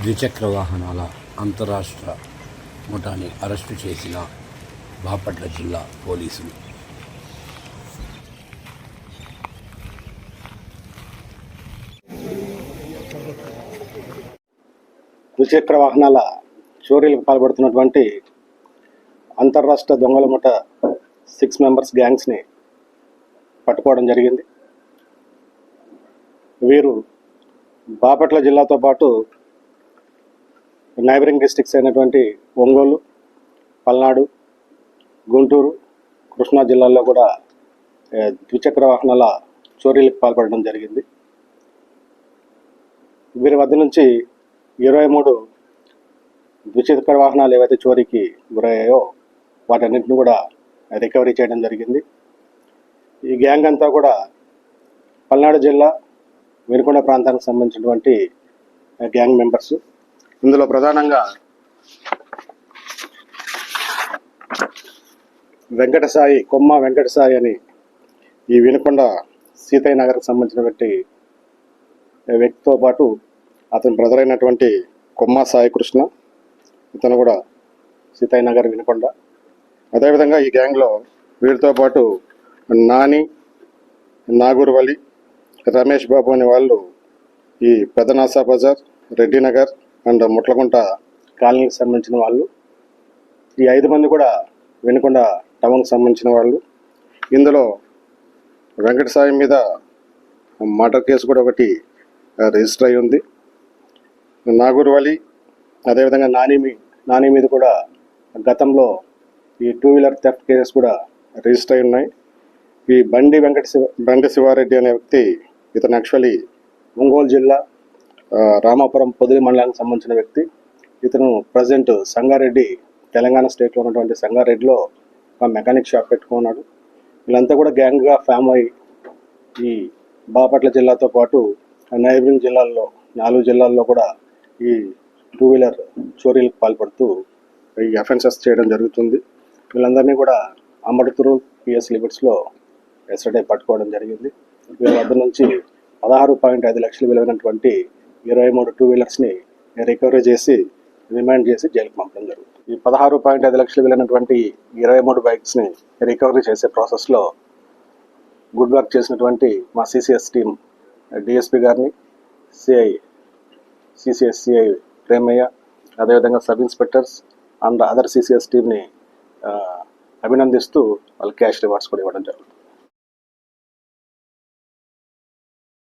ద్విచక్ర వాహనాల అంతరాష్ట్ర ముఠాని అరెస్టు చేసిన బాపట్ల జిల్లా పోలీసులు. ద్విచక్ర వాహనాల చోరీలకు పాల్పడుతున్నటువంటి అంతర్రాష్ట్ర దొంగల ముఠ సిక్స్ మెంబర్స్ గ్యాంగ్స్ని పట్టుకోవడం జరిగింది. వీరు బాపట్ల జిల్లాతో పాటు నైబరింగ్ డిస్ట్రిక్ట్స్ అయినటువంటి ఒంగోలు పల్నాడు గుంటూరు కృష్ణా జిల్లాల్లో కూడా ద్విచక్ర వాహనాల చోరీలకు పాల్పడడం జరిగింది. వీరి వద్ద నుంచి ఇరవై మూడు ద్విచక్ర వాహనాలు ఏవైతే చోరీకి గురయ్యాయో వాటన్నిటిని కూడా రికవరీ చేయడం జరిగింది. ఈ గ్యాంగ్ అంతా కూడా పల్నాడు జిల్లా వినుకొండ ప్రాంతానికి సంబంధించినటువంటి గ్యాంగ్ మెంబర్స్ ఇందులో ప్రధానంగా వెంకట సాయి కొమ్మ వెంకట సాయి అని ఈ వినుకొండ సీతయ్య నగర్కి సంబంధించినటువంటి వ్యక్తితో పాటు అతని బ్రదర్ అయినటువంటి కొమ్మ సాయి కృష్ణ ఇతను కూడా సీతయ్య నగర్ వినకొండ. అదేవిధంగా ఈ గ్యాంగ్లో వీరితో పాటు నాని నాగూర్వలి రమేష్ బాబు అనే వాళ్ళు ఈ పెదనాసా బజార్ రెడ్డి నగర్ అండ్ ముట్లకుంట కాలనీకి సంబంధించిన వాళ్ళు ఈ ఐదు మంది కూడా వెనుకొండ టౌన్కి సంబంధించిన వాళ్ళు. ఇందులో వెంకట సాయి మీద మర్డర్ కేసు కూడా ఒకటి రిజిస్టర్ అయి ఉంది. నాగూర్వలి అదేవిధంగా నాని మీ నాని మీద కూడా గతంలో ఈ టూ వీలర్ థెఫ్ట్ కేసెస్ కూడా రిజిస్టర్ అయి ఉన్నాయి. ఈ బండి వెంకట శివ బండి శివారెడ్డి అనే వ్యక్తి ఇతను యాక్చువల్లీ ఒంగోలు జిల్లా రామాపురం పొదిలి మండలానికి సంబంధించిన వ్యక్తి. ఇతను ప్రజెంట్ సంగారెడ్డి తెలంగాణ స్టేట్లో ఉన్నటువంటి సంగారెడ్డిలో ఒక మెకానిక్ షాప్ పెట్టుకున్నాడు. వీళ్ళంతా కూడా గ్యాంగ్గా ఫామ్ అయ్యి ఈ బాపట్ల జిల్లాతో పాటు నైబరింగ్ జిల్లాల్లో నాలుగు జిల్లాల్లో కూడా ఈ టూ వీలర్ చోరీలకు పాల్పడుతూ ఈ అఫెన్సెస్ చేయడం జరుగుతుంది. వీళ్ళందరినీ కూడా అమృతూరు పిఎస్ లిమిట్స్లో ఎస్టర్డే పట్టుకోవడం జరిగింది. వీళ్ళ వద్ద నుంచి పదహారు పాయింట్ ఐదు లక్షలు విలువైనటువంటి ఇరవై మూడు టూ వీలర్స్ని రికవరీ చేసి రిమాండ్ చేసి జైలుకి పంపడం జరుగుతుంది. ఈ పదహారు పాయింట్ ఐదు లక్షలు వెళ్ళినటువంటి ఇరవై మూడు బైక్స్ని రికవరీ చేసే ప్రాసెస్లో గుడ్ వర్క్ చేసినటువంటి మా సిసిఎస్ టీం డిఎస్పి గారిని సిఐ సిసిఎస్ సిఐ ప్రేమయ్య అదేవిధంగా sub inspectors and other CCS టీమ్ని అభినందిస్తూ వాళ్ళు క్యాష్ రివార్డ్స్ కూడా ఇవ్వడం జరుగుతుంది.